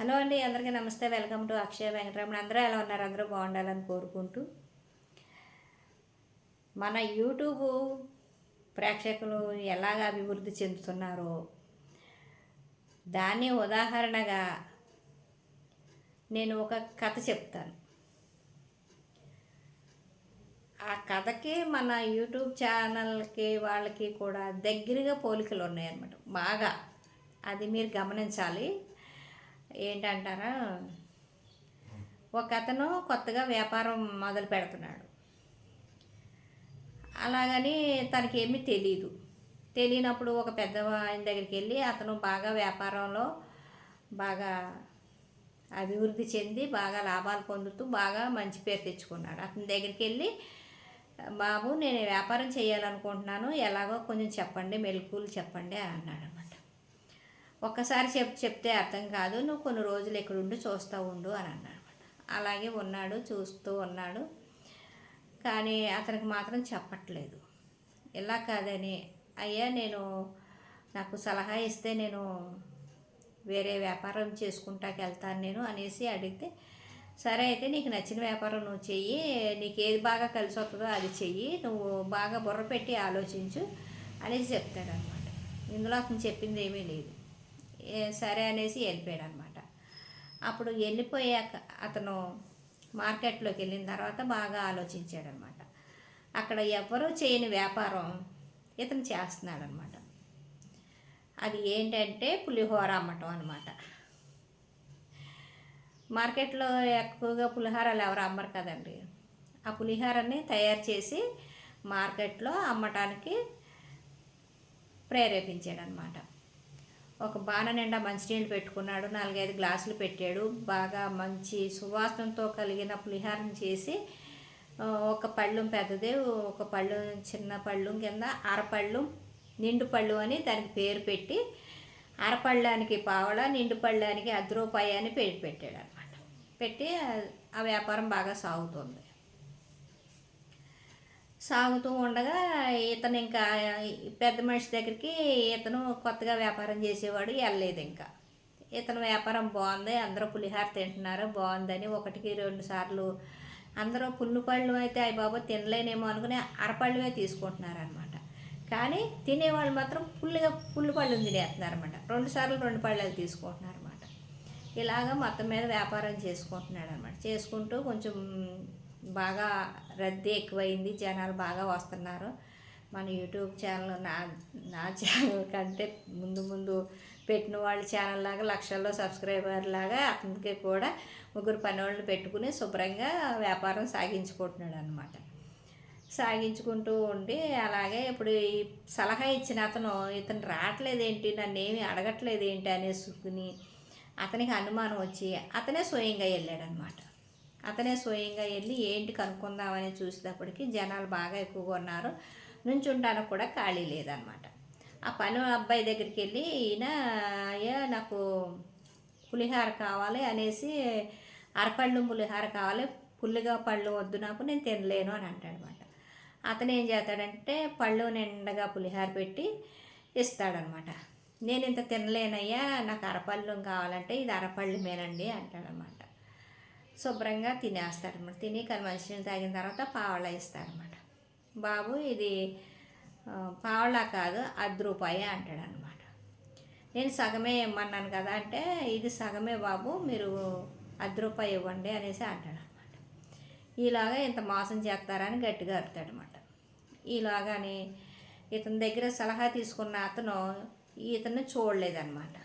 Hello అండి అందరికీ నమస్తే. Welcome to Akshaya Venkataramana. అందరూ ఎలా ఉన్నారు? అందరూ బాగుండాలని కోరుకుంటూ. మన యూట్యూబ్ ప్రేక్షకులు ఎలాగ అభివృద్ధి చెందుతున్నారో దాన్ని ఉదాహరణగా నేను ఒక కథ చెప్తాను. ఆ కథకి మన యూట్యూబ్ ఛానల్కి వాళ్ళకి కూడా దగ్గరగా పోలికలు ఉన్నాయన్నమాట. బాగా. అది మీరు గమనించాలి. ఏంటంటారా? ఒక అతను కొత్తగా వ్యాపారం మొదలు పెడుతున్నాడు. అలాగని తనకేమీ తెలీదు. తెలియనప్పుడు ఒక పెద్ద ఆయన దగ్గరికి వెళ్ళి అతను బాగా వ్యాపారంలో బాగా అభివృద్ధి చెంది బాగా లాభాలు పొందుతూ బాగా మంచి పేరు తెచ్చుకున్నాడు. అతని దగ్గరికి వెళ్ళి బాబు నేను వ్యాపారం చేయాలనుకుంటున్నాను. ఎలాగో కొంచెం చెప్పండి మెలకువలు చెప్పండి అన్నాడు ఒక్కసారి చెప్ చెప్తే అర్థం కాదు. నువ్వు కొన్ని రోజులు ఇక్కడ ఉండి చూస్తూ ఉండు అని అన్నాడు. అలాగే ఉన్నాడు చూస్తూ ఉన్నాడు. కానీ అతనికి మాత్రం చెప్పట్లేదు. ఇలా కాదని అయ్యా నేను నాకు సలహా ఇస్తే నేను వేరే వ్యాపారం చేసుకుంటాకి వెళ్తాను నేను అనేసి అడిగితే సరే అయితే నీకు నచ్చిన వ్యాపారం నువ్వు చెయ్యి నీకు ఏది బాగా కలిసి వస్తుందో అది చెయ్యి నువ్వు బాగా బుర్ర పెట్టి ఆలోచించు అనేసి చెప్తాడనమాట ఇందులో అతను చెప్పింది ఏమీ లేదు. సరే అనేసి వెళ్ళిపోయాడు అనమాట అప్పుడు వెళ్ళిపోయాక అతను మార్కెట్లోకి వెళ్ళిన తర్వాత బాగా ఆలోచించాడనమాట. అక్కడ ఎవరూ చేయని వ్యాపారం ఇతను చేస్తున్నాడనమాట. అది ఏంటంటే పులిహోర అమ్మటం అనమాట మార్కెట్లో ఎక్కువగా పులిహారాలు ఎవరు అమ్మరు కదండి. ఆ పులిహారాన్ని తయారు చేసి మార్కెట్లో అమ్మటానికి ప్రేరేపించాడనమాట. ఒక బాణ నిండా మంచినీళ్ళు పెట్టుకున్నాడు నాలుగైదు గ్లాసులు పెట్టాడు. బాగా మంచి సువాసనతో కలిగిన పులిహారం చేసి ఒక పళ్ళు పెద్దది ఒక పళ్ళు చిన్న పళ్ళు కింద అరపళ్ళు నిండు పళ్ళు అని దానికి పేరు పెట్టి అరపళ్ళానికి పావడ నిండు పళ్ళానికి అర్ధ అని పేరు పెట్టాడు అనమాట పెట్టి ఆ వ్యాపారం బాగా సాగుతుంది. సాగుతూ ఉండగా ఇతను ఇంకా పెద్ద మనిషి దగ్గరికి ఇతను కొత్తగా వ్యాపారం చేసేవాడు వెళ్ళలేదు ఇంకా. ఇతను వ్యాపారం బాగుంది అందరూ పులిహార తింటున్నారు బాగుందని ఒకటికి రెండు సార్లు అందరూ పుల్లు పళ్ళు అయితే అయ్యి బాబు తినలేనేమో అనుకుని అరపళ్ళువే తీసుకుంటున్నారు అనమాట కానీ తినేవాళ్ళు మాత్రం పుల్లుగా పుల్లు పళ్ళు తినేస్తున్నారు అనమాట రెండు సార్లు రెండు పళ్ళలు తీసుకుంటున్నారు అనమాట ఇలాగ మొత్తం మీద వ్యాపారం చేసుకుంటున్నాడు అనమాట చేసుకుంటూ కొంచెం బాగా రద్దీ ఎక్కువైంది జనాలు బాగా వస్తున్నారు. మన యూట్యూబ్ ఛానల్ నా నా ఛానల్ కంటే ముందు ముందు పెట్టిన వాళ్ళ ఛానల్ లాగా లక్షల్లో సబ్స్క్రైబర్ లాగా అతనికి కూడా ముగ్గురు పని వాళ్ళని పెట్టుకుని శుభ్రంగా వ్యాపారం సాగించుకుంటున్నాడు అనమాట సాగించుకుంటూ ఉండి అలాగే ఇప్పుడు ఈ సలహా ఇచ్చిన అతను ఇతను రావట్లేదు ఏంటి నన్ను ఏమి అడగట్లేదు ఏంటి అనేసుకుని అతనికి అనుమానం వచ్చి అతనే స్వయంగా వెళ్ళాడనమాట అతనే స్వయంగా వెళ్ళి ఏంటి కనుక్కుందామని చూసేటప్పటికి జనాలు బాగా ఎక్కువగా ఉన్నారు. నుంచుంటానికి కూడా ఖాళీ లేదనమాట ఆ పని అబ్బాయి దగ్గరికి వెళ్ళి ఈయన అయ్యా నాకు పులిహార కావాలి అనేసి అరపళ్ళు పులిహార కావాలి పుల్లిగా పళ్ళు వద్దు నాకు నేను తినలేను అని అంటాడనమాట అతను ఏం చేస్తాడంటే పళ్ళు నిండగా పులిహార పెట్టి ఇస్తాడనమాట నేను ఇంత తినలేనయ్యా నాకు అరపళ్ళు కావాలంటే ఇది అరపళ్ళు మేనండి అంటాడనమాట శుభ్రంగా తినేస్తాడనమాట తిని కానీ మంచినీళ్ళు తాగిన తర్వాత పావళ ఇస్తాడనమాట బాబు ఇది పావలా కాదు అర్ధ రూపాయి అంటాడనమాట నేను సగమే ఇమ్మన్నాను కదా అంటే ఇది సగమే బాబు మీరు అర్ధ రూపాయి ఇవ్వండి అనేసి అంటాడనమాట ఇలాగా ఇంత మోసం చేస్తారని గట్టిగా అరుతాడనమాట ఇలాగని ఇతని దగ్గర సలహా తీసుకున్న అతను ఇతను చూడలేదన్నమాట.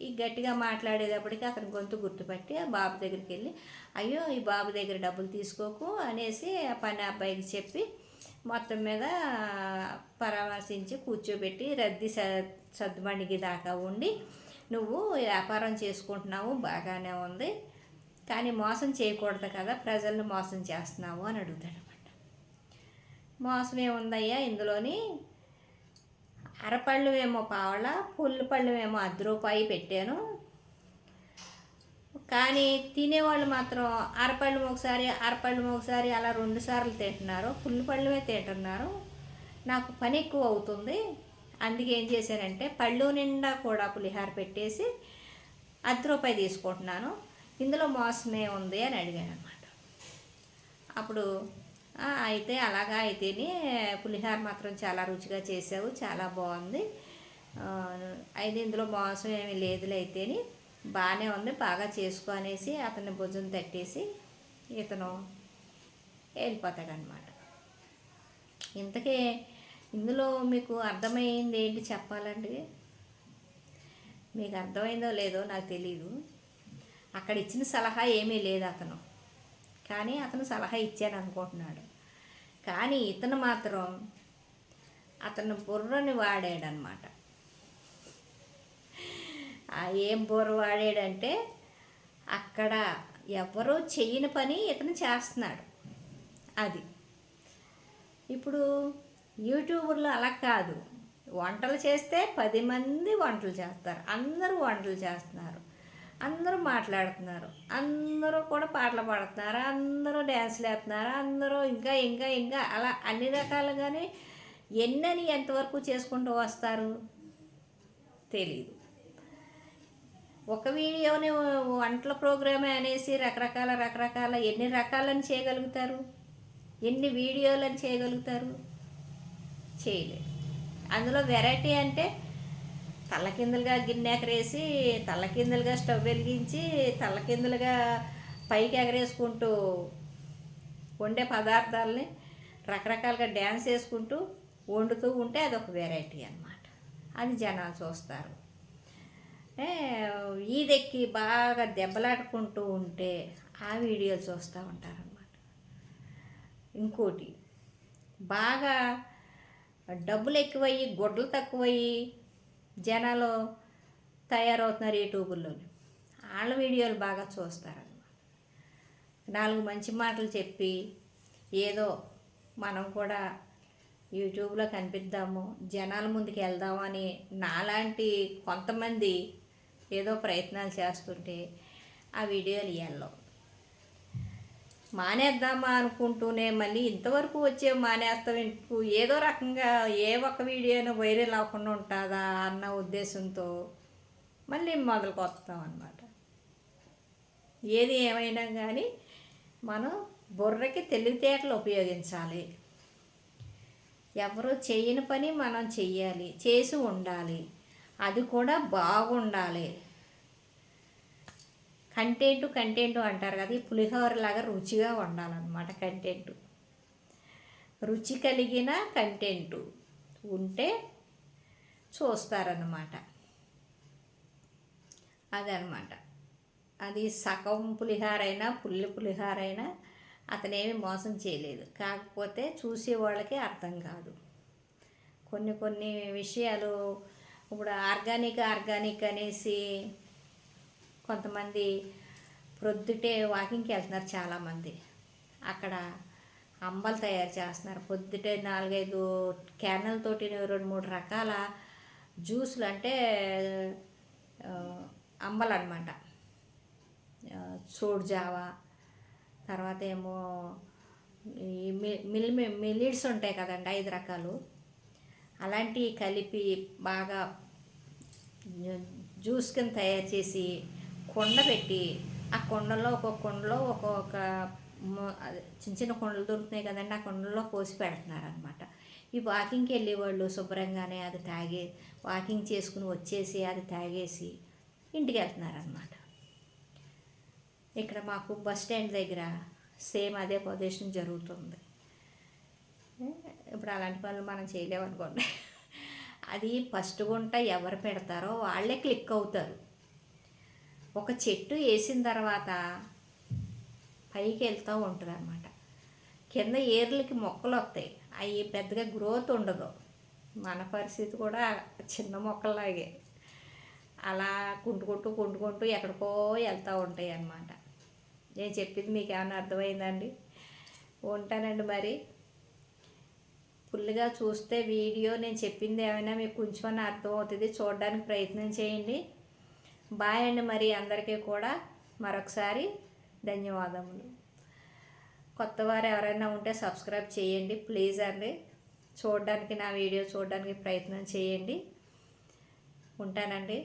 ఈ గట్టిగా మాట్లాడేటప్పటికి అతని గొంతు గుర్తుపట్టి ఆ బాబు దగ్గరికి వెళ్ళి అయ్యో ఈ బాబు దగ్గర డబ్బులు తీసుకోకు అనేసి ఆ పని అబ్బాయికి చెప్పి మొత్తం మీద పరామర్శించి కూర్చోబెట్టి రద్దీ స సద్దుమణికి దాకా ఉండి నువ్వు వ్యాపారం చేసుకుంటున్నావు బాగానే ఉంది కానీ మోసం చేయకూడదు కదా ప్రజల్ని మోసం చేస్తున్నావు అని అడుగుతాడు అనమాట మోసం ఏముందయ్యా ఇందులోని అరపళ్ళు ఏమో పావల పుల్లు పళ్ళు ఏమో అర్ధ రూపాయి పెట్టాను. కానీ తినేవాళ్ళు మాత్రం అరపళ్ళు ఒకసారి అరపళ్ళు ఒకసారి అలా రెండు సార్లు తింటున్నారు. పుల్లు పళ్ళువే తింటున్నారు. నాకు పని ఎక్కువ అవుతుంది. అందుకే ఏం చేశానంటే పళ్ళు నిండా కూడా పులిహార పెట్టేసి అర్ధ రూపాయి తీసుకుంటున్నాను. ఇందులో మోసమే ఉంది అని అడిగాను అనమాట అప్పుడు అయితే అలాగా అయితేనే పులిహార మాత్రం చాలా రుచిగా చేసావు చాలా బాగుంది. అయితే ఇందులో మోసం ఏమీ లేదులే అయితేని బాగానే ఉంది బాగా చేసుకో అనేసి అతని భుజం తట్టేసి ఇతను వెళ్ళిపోతాడనమాట ఇంతకీ ఇందులో మీకు అర్థమైంది ఏంటి చెప్పాలండి మీకు అర్థమైందో లేదో నాకు తెలియదు అక్కడ ఇచ్చిన సలహా ఏమీ లేదు అతను. కానీ అతను సలహా ఇచ్చాను అనుకుంటున్నాడు. కానీ ఇతను మాత్రం అతను బుర్రని వాడాడనమాట ఏం బుర్ర వాడాడంటే అక్కడ ఎవరో చెయ్యని పని ఇతను చేస్తున్నాడు. అది. ఇప్పుడు యూట్యూబ్లో అలా కాదు. వంటలు చేస్తే పది మంది వంటలు చేస్తారు. అందరూ వంటలు చేస్తున్నారు. అందరూ మాట్లాడుతున్నారు. అందరూ కూడా పాటలు పాడుతున్నారు. అందరూ డ్యాన్స్లు వేస్తున్నారు. అందరూ ఇంకా ఇంకా ఇంకా అలా అన్ని రకాలుగానే ఎన్నని ఎంతవరకు చేసుకుంటూ వస్తారు తెలీదు. ఒక వీడియోని వంటల ప్రోగ్రామే అనేసి రకరకాల రకరకాల ఎన్ని రకాలని చేయగలుగుతారు? ఎన్ని వీడియోలను చేయగలుగుతారు? చేయలేదు. అందులో వెరైటీ అంటే తల్లకిందులుగా గిన్నె ఎగరేసి తల్లకిందులుగా స్టవ్ వెలిగించి తల్లకిందులుగా పైకి ఎగరేసుకుంటూ వండే పదార్థాలని రకరకాలుగా డ్యాన్స్ వేసుకుంటూ వండుతూ ఉంటే అదొక వెరైటీ అన్నమాట. అది జనాలు చూస్తారు. ఏ, ఈదెక్కి బాగా దెబ్బలాడుకుంటూ ఉంటే ఆ వీడియోలు చూస్తూ ఉంటారనమాట ఇంకోటి బాగా డబ్బులు ఎక్కువయ్యి గుడ్లు తక్కువయ్యి జనాలు తయారవుతున్నారు యూట్యూబుల్లో వాళ్ళ వీడియోలు బాగా చూస్తారనమాట నాలుగు మంచి మాటలు చెప్పి ఏదో మనం కూడా యూట్యూబ్లో కనిపిద్దాము జనాల ముందుకు వెళ్దాము అని నాలాంటి కొంతమంది ఏదో ప్రయత్నాలు చేస్తుంటే ఆ వీడియోలు వెళ్ళవు మానేద్దామా అనుకుంటూనే మళ్ళీ ఇంతవరకు వచ్చే మానేస్తాం. ఎందుకు? ఏదో రకంగా ఏ ఒక్క వీడియోను వైరల్ అవ్వకుండా ఉంటుందా అన్న ఉద్దేశంతో మళ్ళీ మొదలుకు వస్తాం అన్నమాట. ఏది ఏమైనా కానీ మనం బుర్రకి తెలివితేటలు ఉపయోగించాలి. ఎవరు చేయని పని మనం చెయ్యాలి చేసి ఉండాలి. అది కూడా బాగుండాలి. కంటెంట్ కంటెంట్ అంటారు కదా ఈ పులిహోర లాగా రుచిగా ఉండాలన్నమాట కంటెంట్. రుచి కలిగిన కంటెంట్ ఉంటే చూస్తారన్నమాట. అదనమాట అది సగం పులిహారైనా అయినా పుల్లి పులిహారైనా అయినా అతనేమి మోసం చేయలేదు. కాకపోతే చూసే వాళ్ళకి అర్థం కాదు. కొన్ని కొన్ని విషయాలు ఇప్పుడు ఆర్గానిక్ ఆర్గానిక్ అనేసి కొంతమంది ప్రొద్దుటే వాకింగ్కి వెళ్తున్నారు చాలామంది. అక్కడ అంబలు తయారు చేస్తున్నారు. పొద్దుటే నాలుగైదు క్యానల్తోటి రెండు మూడు రకాల జ్యూసులు అంటే అంబలు అనమాట చోడు జావా తర్వాత ఏమో ఈ మిల్ మిలిడ్స్ ఉంటాయి కదండి ఐదు రకాలు. అలాంటివి కలిపి బాగా జ్యూస్ కింద తయారు చేసి కుండ పెట్టి ఆ కుండలో ఒక్కొక్క కుండలో ఒక్కొక్క అదే చిన్న చిన్న కుండలు దొరుకుతున్నాయి కదండి ఆ కుండలో పోసి పెడుతున్నారు అనమాట ఈ వాకింగ్కి వెళ్ళేవాళ్ళు శుభ్రంగానే అది తాగే వాకింగ్ చేసుకుని వచ్చేసి అది తాగేసి ఇంటికి వెళ్తున్నారనమాట ఇక్కడ మాకు బస్ స్టాండ్ దగ్గర సేమ్ అదే ప్రదేశం జరుగుతుంది. ఇప్పుడు అలాంటి పనులు మనం చేయలేమనుకోండి. అది ఫస్ట్ గుంట ఎవరు పెడతారో వాళ్ళే క్లిక్ అవుతారు. ఒక చెట్టు వేసిన తర్వాత పైకి వెళ్తూ ఉంటుంది అనమాట కింద ఏర్లకి మొక్కలు వస్తాయి. అవి పెద్దగా గ్రోత్ ఉండదు. మన పరిస్థితి కూడా చిన్న మొక్కలాగే అలా కుంటుకుంటూ కుంటుకుంటూ ఎక్కడికో వెళ్తూ ఉంటాయి అన్నమాట నేను చెప్పింది మీకు ఏమైనా అర్థమైందండి? ఉంటానండి మరి. ఫుల్గా చూస్తే వీడియో నేను చెప్పింది ఏమైనా మీకు కొంచెం అర్థం అవుతుంది చూడడానికి ప్రయత్నం చేయండి. బాయ్ అండి మరి అందరికీ కూడా మరొకసారి ధన్యవాదములు. కొత్త వారు ఎవరైనా ఉంటే సబ్స్క్రైబ్ చేయండి ప్లీజ్ అండి. చూడడానికి నా వీడియో చూడడానికి ప్రయత్నం చేయండి. ఉంటానండి.